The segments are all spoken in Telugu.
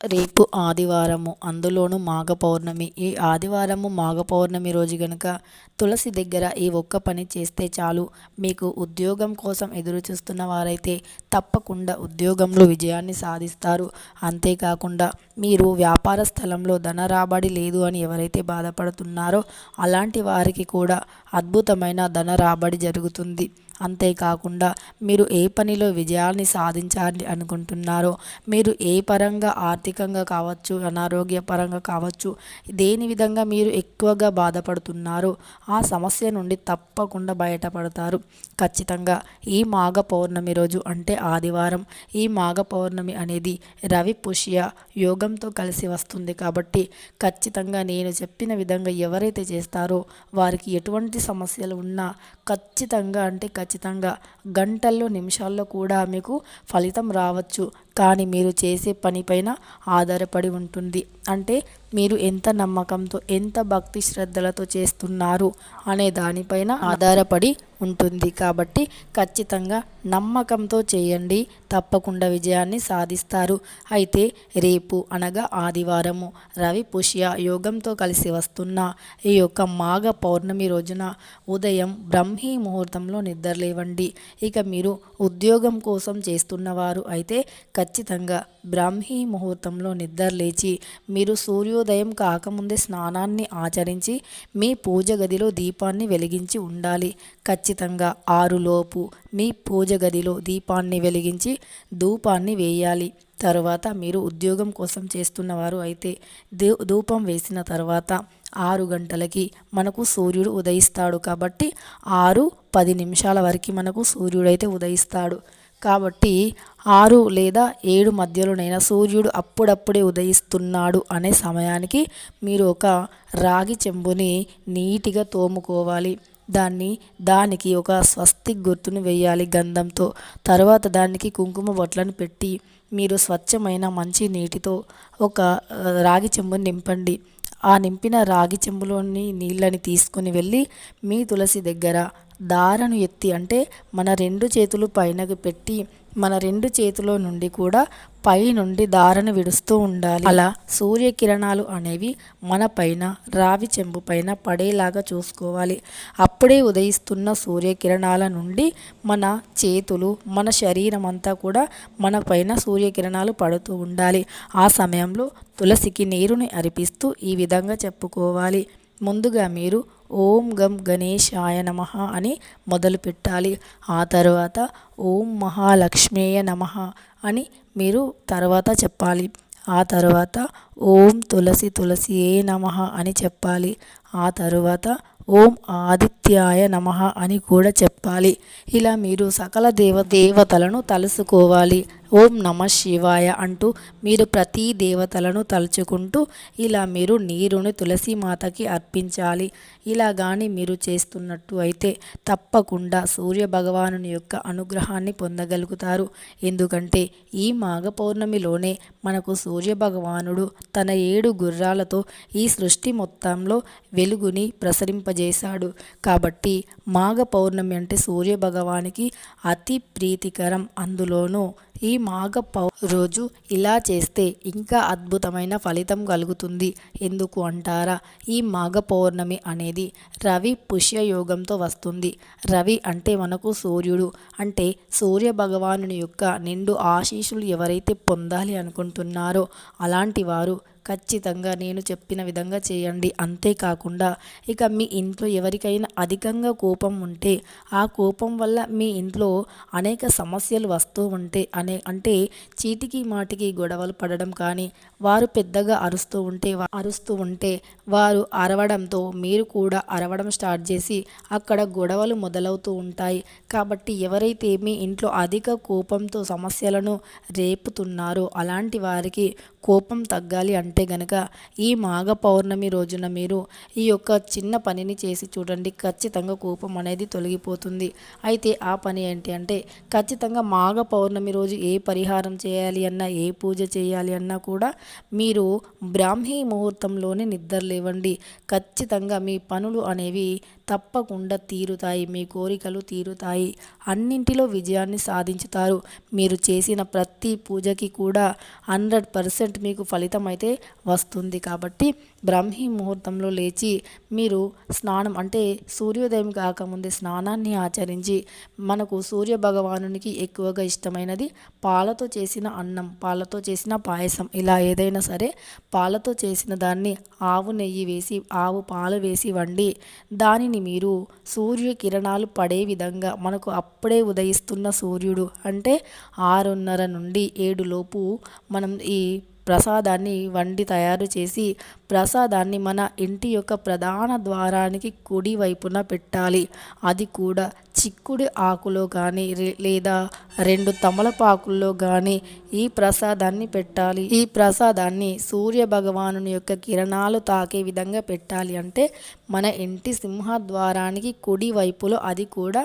రేపు ఆదివారము. అందులోను మాఘ పౌర్ణమి ఈ ఆదివారము మాఘ పౌర్ణమి రోజు గనుక తులసి దగ్గర ఈ ఒక్క పని చేస్తే చాలు. మీకు ఉద్యోగం కోసం ఎదురు చూస్తున్న వారైతే తప్పకుండా ఉద్యోగంలో విజయాన్ని సాధిస్తారు. అంతేకాకుండా మీరు వ్యాపార స్థలంలో ధన రాబడి లేదు అని ఎవరైతే బాధపడుతున్నారో అలాంటి వారికి కూడా అద్భుతమైన ధన రాబడి జరుగుతుంది. అంతేకాకుండా మీరు ఏ పనిలో విజయాన్ని సాధించాలి అనుకుంటున్నారో మీరు ఏ పరంగా ఆర్థికంగా కావచ్చు అనారోగ్య పరంగా కావచ్చు దేని విధంగా మీరు ఎక్కువగా బాధపడుతున్నారో ఆ సమస్య నుండి తప్పకుండా బయటపడతారు. ఖచ్చితంగా ఈ మాఘ పౌర్ణమి రోజు అంటే ఆదివారం. ఈ మాఘ పౌర్ణమి అనేది రవి పుష్య యోగంతో కలిసి వస్తుంది కాబట్టి ఖచ్చితంగా నేను చెప్పిన విధంగా ఎవరైతే చేస్తారో వారికి ఎటువంటి సమస్యలు ఉన్నా ఖచ్చితంగా అంటే ఖచ్చితంగా గంటల్లో నిమిషాల్లో కూడా మీకు ఫలితం రావచ్చు. కానీ మీరు చేసే పనిపైన ఆధారపడి ఉంటుంది. అంటే మీరు ఎంత నమ్మకంతో ఎంత భక్తి శ్రద్ధలతో చేస్తున్నారు అనే దానిపైన ఆధారపడి ఉంటుంది. కాబట్టి ఖచ్చితంగా నమ్మకంతో చేయండి. తప్పకుండా విజయాన్ని సాధిస్తారు. అయితే రేపు అనగా ఆదివారము రవి పుష్య యోగంతో కలిసి వస్తున్న ఈ యొక్క మాఘ పౌర్ణమి రోజున ఉదయం బ్రహ్మీ ముహూర్తంలో నిద్రలేవండి ఇక మీరు ఉద్యోగం కోసం చేస్తున్నవారు అయితే ఖచ్చితంగా బ్రాహ్మీ ముహూర్తంలో నిద్ర లేచి మీరు సూర్యోదయం కాకముందే స్నానాన్ని ఆచరించి మీ పూజ గదిలో దీపాన్ని వెలిగించి ఉండాలి. ఖచ్చితంగా ఆరులోపు మీ పూజ గదిలో దీపాన్ని వెలిగించి ధూపాన్ని వేయాలి. తర్వాత మీరు ఉద్యోగం కోసం చేస్తున్నవారు అయితే ధూపం వేసిన తర్వాత ఆరు గంటలకి మనకు సూర్యుడు ఉదయిస్తాడు కాబట్టి ఆరు పది నిమిషాల వరకు మనకు సూర్యుడైతే ఉదయిస్తాడు. కాబట్టి ఆరు లేదా ఏడు మధ్యలోనైనా సూర్యుడు అప్పుడప్పుడే ఉదయిస్తున్నాడు అనే సమయానికి మీరు ఒక రాగి చెంబుని నీటిగా తోముకోవాలి. దాన్ని దానికి ఒక స్వస్తి గుర్తును వేయాలి గంధంతో. తర్వాత దానికి కుంకుమ బొట్లను పెట్టి మీరు స్వచ్ఛమైన మంచి నీటితో ఒక రాగి చెంబుని నింపండి. ఆ నింపిన రాగి చెంబులోని నీళ్ళని తీసుకుని వెళ్ళి మీ తులసి దగ్గర దారను ఎత్తి అంటే మన రెండు చేతులు పైనకు పెట్టి మన రెండు చేతిలో నుండి కూడా పై నుండి దారను విడుస్తూ ఉండాలి. అలా సూర్యకిరణాలు అనేవి మన పైన రావి చెంబు పైన పడేలాగా చూసుకోవాలి. అప్పుడే ఉదయిస్తున్న సూర్యకిరణాల నుండి మన చేతులు మన శరీరం అంతా కూడా మన పైన సూర్యకిరణాలు పడుతూ ఉండాలి. ఆ సమయంలో తులసికి నీరుని అరిపిస్తూ ఈ విధంగా చెప్పుకోవాలి. ముందుగా మీరు ఓం గం గణేశాయ నమ అని మొదలు పెట్టాలి. ఆ తర్వాత ఓం మహాలక్ష్మేయ నమ అని మీరు తర్వాత చెప్పాలి. ఆ తర్వాత ఓం తులసి తులసి ఏ నమ అని చెప్పాలి. ఆ తరువాత ఓం ఆదిత్యాయ నమ అని కూడా చెప్పాలి. ఇలా మీరు సకల దేవ దేవతలను తలుసుకోవాలి. ఓం నమ శివాయ అంటూ మీరు ప్రతి దేవతలను తలుచుకుంటూ ఇలా మీరు నీరుని తులసి మాతకి అర్పించాలి. ఇలా కానీ మీరు చేస్తున్నట్టు అయితే తప్పకుండా సూర్య భగవాను యొక్క అనుగ్రహాన్ని పొందగలుగుతారు. ఎందుకంటే ఈ మాఘ పౌర్ణమిలోనే మనకు సూర్య భగవానుడు తన ఏడు గుర్రాలతో ఈ సృష్టి మొత్తంలో వెలుగుని ప్రసరింపజేశాడు. కాబట్టి మాఘ పౌర్ణమి అంటే సూర్య భగవానికి అతి ప్రీతికరం. అందులోనూ ఈ మాఘ పౌ రోజు ఇలా చేస్తే ఇంకా అద్భుతమైన ఫలితం కలుగుతుంది. ఎందుకు అంటారా? ఈ మాఘ పౌర్ణమి అనేది రవి పుష్య యోగంతో వస్తుంది. రవి అంటే మనకు సూర్యుడు. అంటే సూర్య భగవాను యొక్క నిండు ఆశీషులు ఎవరైతే పొందాలి అనుకుంటున్నారో అలాంటి వారు ఖచ్చితంగా నేను చెప్పిన విధంగా చేయండి. అంతేకాకుండా ఇక మీ ఇంట్లో ఎవరికైనా అధికంగా కోపం ఉంటే ఆ కోపం వల్ల మీ ఇంట్లో అనేక సమస్యలు వస్తూ ఉంటే అనే అంటే చీటికి మాటికి గొడవలు పడడం కానీ వారు పెద్దగా అరుస్తూ ఉంటే అరుస్తూ ఉంటే వారు అరవడంతో మీరు కూడా అరవడం స్టార్ట్ చేసి అక్కడ గొడవలు మొదలవుతూ ఉంటాయి. కాబట్టి ఎవరైతే మీ ఇంట్లో అధిక కోపంతో సమస్యలను రేపుతున్నారో అలాంటి వారికి కోపం తగ్గాలి అంటే గనక ఈ మాఘ పౌర్ణమి రోజున మీరు ఈ యొక్క చిన్న పనిని చేసి చూడండి. ఖచ్చితంగా కోపం అనేది తొలగిపోతుంది. అయితే ఆ పని ఏంటి అంటే ఖచ్చితంగా మాఘ పౌర్ణమి రోజు ఏ పరిహారం చేయాలి అన్నా ఏ పూజ చేయాలి అన్నా కూడా మీరు బ్రాహ్మీ ముహూర్తంలోనే నిద్ర లేవండి. ఖచ్చితంగా మీ పనులు అనేవి తప్పకుండా తీరుతాయి. మీ కోరికలు తీరుతాయి. అన్నింటిలో విజయాన్ని సాధించుతారు. మీరు చేసిన ప్రతి పూజకి కూడా హండ్రెడ్ పర్సెంట్ మీకు ఫలితం అయితే వస్తుంది. కాబట్టి బ్రహ్మీ ముహూర్తంలో లేచి మీరు స్నానం అంటే సూర్యోదయం కాకముందే స్నానాన్ని ఆచరించి మనకు సూర్య భగవానునికి ఎక్కువగా ఇష్టమైనది పాలతో చేసిన అన్నం పాలతో చేసిన పాయసం ఇలా ఏదైనా సరే పాలతో చేసిన దాన్ని ఆవు నెయ్యి వేసి ఆవు పాలు వేసి వండి దానిని మీరు సూర్య కిరణాలు పడే విధంగా మనకు అప్పుడే ఉదయిస్తున్న సూర్యుడు అంటే ఆరున్నర నుండి ఏడు లోపు మనం ఈ ప్రసాదాన్ని వండి తయారు చేసి ప్రసాదాన్ని మన ఇంటి యొక్క ప్రధాన ద్వారానికి కుడి వైపున పెట్టాలి. అది కూడా చిక్కుడు ఆకులో కానీ లేదా రెండు తమలపాకుల్లో కానీ ఈ ప్రసాదాన్ని పెట్టాలి. ఈ ప్రసాదాన్ని సూర్య భగవానుని యొక్క కిరణాలు తాకే విధంగా పెట్టాలి అంటే మన ఇంటి సింహద్వారానికి కుడి వైపులో అది కూడా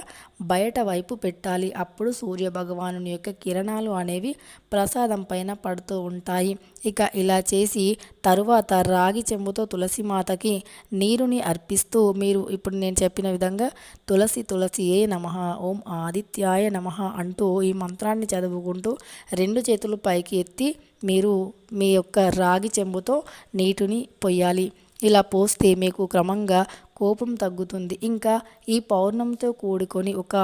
బయట వైపు పెట్టాలి. అప్పుడు సూర్య భగవానుని యొక్క కిరణాలు అనేవి ప్రసాదం పైన పడుతూ ఉంటాయి. ఇక ఇలా చేసి తరువాత రాగి చెంబుతో తులసి మాతకి నీరుని అర్పిస్తూ మీరు ఇప్పుడు నేను చెప్పిన విధంగా తులసి తులసి ఏ నమ ఓం ఆదిత్యాయ నమ అంటూ ఈ మంత్రాన్ని చదువుకుంటూ రెండు చేతులు పైకి ఎత్తి మీరు మీ యొక్క రాగి చెంబుతో నీటిని పొయ్యాలి. ఇలా పోస్తే మీకు క్రమంగా కోపం తగ్గుతుంది. ఇంకా ఈ పౌర్ణంతో కూడుకొని ఒక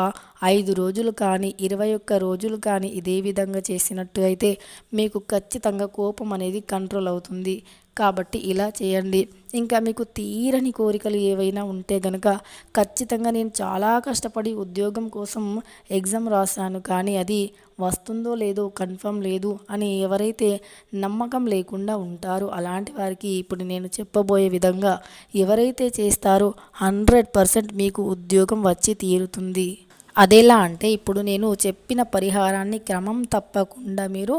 ఐదు రోజులు కానీ ఇరవై ఒక్క రోజులు కానీ ఇదే విధంగా చేసినట్టు అయితే మీకు ఖచ్చితంగా కోపం అనేది కంట్రోల్ అవుతుంది. కాబట్టి ఇలా చేయండి. ఇంకా మీకు తీరని కోరికలు ఏవైనా ఉంటే గనక ఖచ్చితంగా నేను చాలా కష్టపడి ఉద్యోగం కోసం ఎగ్జామ్ రాశాను. కానీ అది వస్తుందో లేదో కన్ఫర్మ్ లేదు అని ఎవరైతే నమ్మకం లేకుండా ఉంటారో అలాంటి వారికి ఇప్పుడు నేను చెప్పబోయే విధంగా ఎవరైతే చేస్తారో హండ్రెడ్ పర్సెంట్ మీకు ఉద్యోగం వచ్చి తీరుతుంది. అదెలా అంటే ఇప్పుడు నేను చెప్పిన పరిహారాన్ని క్రమం తప్పకుండా మీరు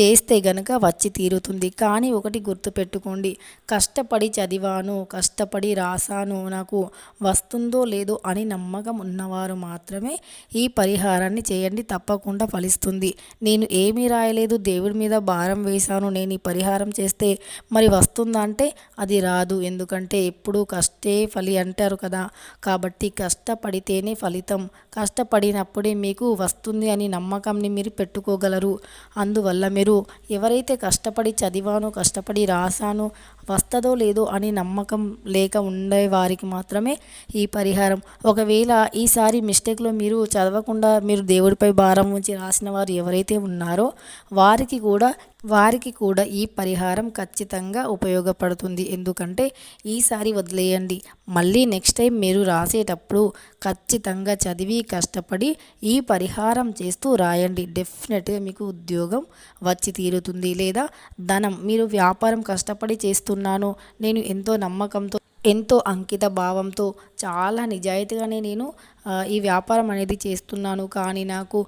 చేస్తే గనక వచ్చి తీరుతుంది. కానీ ఒకటి గుర్తుపెట్టుకోండి. కష్టపడి చదివాను కష్టపడి రాసాను నాకు వస్తుందో లేదో అని నమ్మకం ఉన్నవారు మాత్రమే ఈ పరిహారాన్ని చేయండి. తప్పకుండా ఫలిస్తుంది. నేను ఏమీ రాయలేదు. దేవుడి మీద భారం వేశాను. నేను ఈ పరిహారం చేస్తే మరి వస్తుందా అంటే అది రాదు. ఎందుకంటే ఎప్పుడు కష్టే ఫలి అంటారు కదా. కాబట్టి కష్టపడితేనే ఫలితం. కష్ట కష్టపడినప్పుడే మీకు వస్తుంది అని నమ్మకంని మీరు పెట్టుకోగలరు. అందువల్ల మీరు ఎవరైతే కష్టపడి చదివానో కష్టపడి రాశానో వస్తుందో లేదో అని నమ్మకం లేక ఉండే వారికి మాత్రమే ఈ పరిహారం. ఒకవేళ ఈసారి మిస్టేక్లో మీరు చదవకుండా మీరు దేవుడిపై భారం ఉంచి రాసిన వారు ఎవరైతే ఉన్నారో వారికి కూడా వారికి కూడా ఈ పరిహారం ఖచ్చితంగా ఉపయోగపడుతుంది. ఎందుకంటే ఈసారి వదిలేయండి. మళ్ళీ నెక్స్ట్ టైం మీరు రాసేటప్పుడు ఖచ్చితంగా చదివి కష్టపడి ఈ పరిహారం చేస్తూ రాయండి. డెఫినెట్గా మీకు ఉద్యోగం వచ్చి తీరుతుంది. లేదా ధనం మీరు వ్యాపారం కష్టపడి చేస్తున్నాను నేను ఎంతో నమ్మకంతో ఎంతో అంకిత భావంతో చాలా నిజాయితీగానే నేను ఈ వ్యాపారం అనేది చేస్తున్నాను కానీ నాకు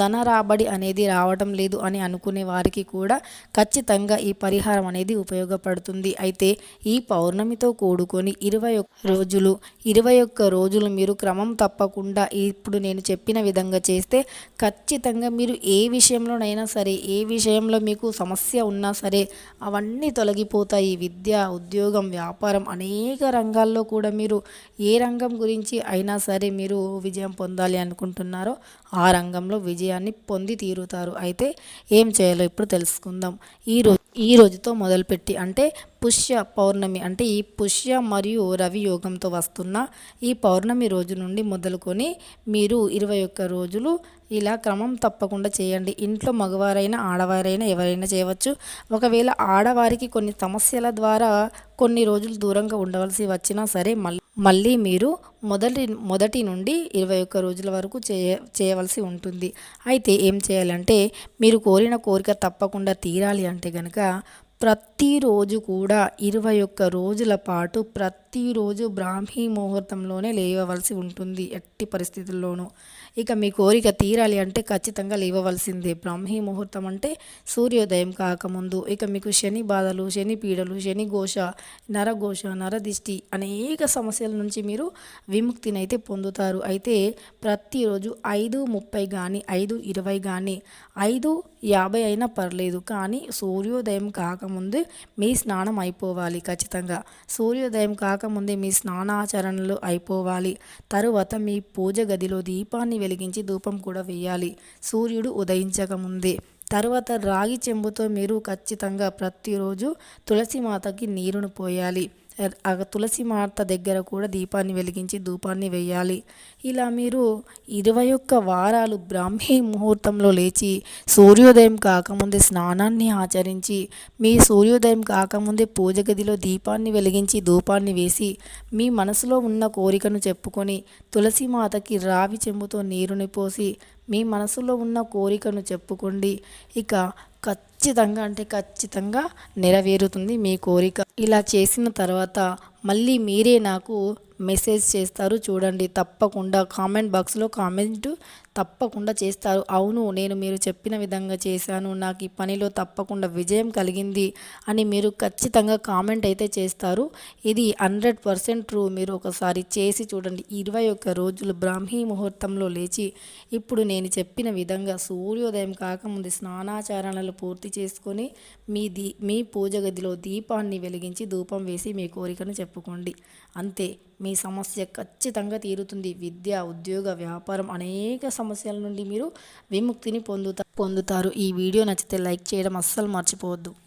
ధన రాబడి అనేది రావడం లేదు అని అనుకునే వారికి కూడా ఖచ్చితంగా ఈ పరిహారం అనేది ఉపయోగపడుతుంది. అయితే ఈ పౌర్ణమితో కూడుకొని ఇరవై ఒక్క రోజులు ఇరవై ఒక్క రోజులు మీరు క్రమం తప్పకుండా ఇప్పుడు నేను చెప్పిన విధంగా చేస్తే ఖచ్చితంగా మీరు ఏ విషయంలోనైనా సరే ఏ విషయంలో మీకు సమస్య ఉన్నా సరే అవన్నీ తొలగిపోతాయి. విద్య ఉద్యోగం వ్యాపారం అనేక రంగాల్లో కూడా మీరు ఏ రంగం గురించి అయినా సరే మీరు విజయం పొందాలి అనుకుంటున్నారో ఆ రంగంలో విజయాన్ని పొంది తీరుతారు. అయితే ఏం చేయాలో ఇప్పుడు తెలుసుకుందాం. ఈరోజు ఈ రోజుతో మొదలుపెట్టి అంటే పుష్య పౌర్ణమి అంటే ఈ పుష్య మరియు రవి యోగంతో వస్తున్న ఈ పౌర్ణమి రోజు నుండి మొదలుకొని మీరు ఇరవై ఒక్క రోజులు ఇలా క్రమం తప్పకుండా చేయండి. ఇంట్లో మగవారైనా ఆడవారైనా ఎవరైనా చేయవచ్చు. ఒకవేళ ఆడవారికి కొన్ని సమస్యల ద్వారా కొన్ని రోజులు దూరంగా ఉండవలసి వచ్చినా సరే మళ్ళీ మళ్ళీ మీరు మొదటి మొదటి నుండి ఇరవై ఒక్క రోజుల వరకు చేయ చేయవలసి ఉంటుంది. అయితే ఏం చేయాలంటే మీరు కోరిన కోరిక తప్పకుండా తీరాలి అంటే కనుక प्रत्येक ప్రతిరోజు కూడా ఇరవై ఒక్క రోజుల పాటు ప్రతిరోజు బ్రాహ్మీ ముహూర్తంలోనే లేవవలసి ఉంటుంది ఎట్టి పరిస్థితుల్లోనూ. ఇక మీ కోరిక తీరాలి అంటే ఖచ్చితంగా లేవవలసిందే. బ్రాహ్మీ ముహూర్తం అంటే సూర్యోదయం కాకముందు. ఇక మీకు శని బాధలు శని పీడలు శని ఘోష నరఘోష నరదిష్టి అనేక సమస్యల నుంచి మీరు విముక్తినైతే పొందుతారు. అయితే ప్రతిరోజు ఐదు ముప్పై కానీ ఐదు ఇరవై కానీ ఐదు యాభై అయినా పర్లేదు. కానీ సూర్యోదయం కాకముందే మీ స్నానం అయిపోవాలి ఖచ్చితంగా. సూర్యోదయం కాకముందే మీ స్నానాచరణలు అయిపోవాలి. తరువాత మీ పూజ గదిలో దీపాన్ని వెలిగించి ధూపం కూడా వేయాలి. సూర్యుడు ఉదయించకముందే. తర్వాత రాగి చెంబుతో మీరు ఖచ్చితంగా ప్రతిరోజు తులసి మాతకి నీరును పోయాలి. తులసి మాత దగ్గర కూడా దీపాన్ని వెలిగించి ధూపాన్ని వేయాలి ఇలా మీరు ఇరవై ఒక్క వారాలు బ్రాహ్మీ ముహూర్తంలో లేచి సూర్యోదయం కాకముందే స్నానాన్ని ఆచరించి మీ సూర్యోదయం కాకముందే పూజ గదిలో దీపాన్ని వెలిగించి ధూపాన్ని వేసి మీ మనసులో ఉన్న కోరికను చెప్పుకొని తులసి మాతకి రావి చెంబుతో నీరుని పోసి మీ మనసులో ఉన్న కోరికను చెప్పుకోండి. ఇక ఖచ్చితంగా అంటే ఖచ్చితంగా నెరవేరుతుంది మీ కోరిక. ఇలా చేసిన తర్వాత మళ్ళీ మీరే నాకు మెసేజ్ చేస్తారు. చూడండి తప్పకుండా కామెంట్ బాక్స్లో కామెంట్ తప్పకుండా చేస్తారు. అవును నేను మీరు చెప్పిన విధంగా చేశాను. నాకు ఈ పనిలో తప్పకుండా విజయం కలిగింది అని మీరు ఖచ్చితంగా కామెంట్ అయితే చేస్తారు. ఇది హండ్రెడ్ పర్సెంట్ ట్రూ. మీరు ఒకసారి చేసి చూడండి. ఇరవై ఒక్క రోజులు బ్రాహ్మీ ముహూర్తంలో లేచి ఇప్పుడు నేను చెప్పిన విధంగా సూర్యోదయం కాకముందు స్నానాచారణలు పూర్తి చేసుకొని మీ దీ మీ పూజ గదిలో దీపాన్ని వెలిగించి ధూపం వేసి మీ కోరికను చెప్పుకోండి. అంతే. మీ సమస్య ఖచ్చితంగా తీరుతుంది. విద్య ఉద్యోగ వ్యాపారం అనేక సమస్యల నుండి మీరు విముక్తిని పొందుతా పొందుతారు. ఈ వీడియో నచ్చితే లైక్ చేయడం అస్సలు మర్చిపోవద్దు.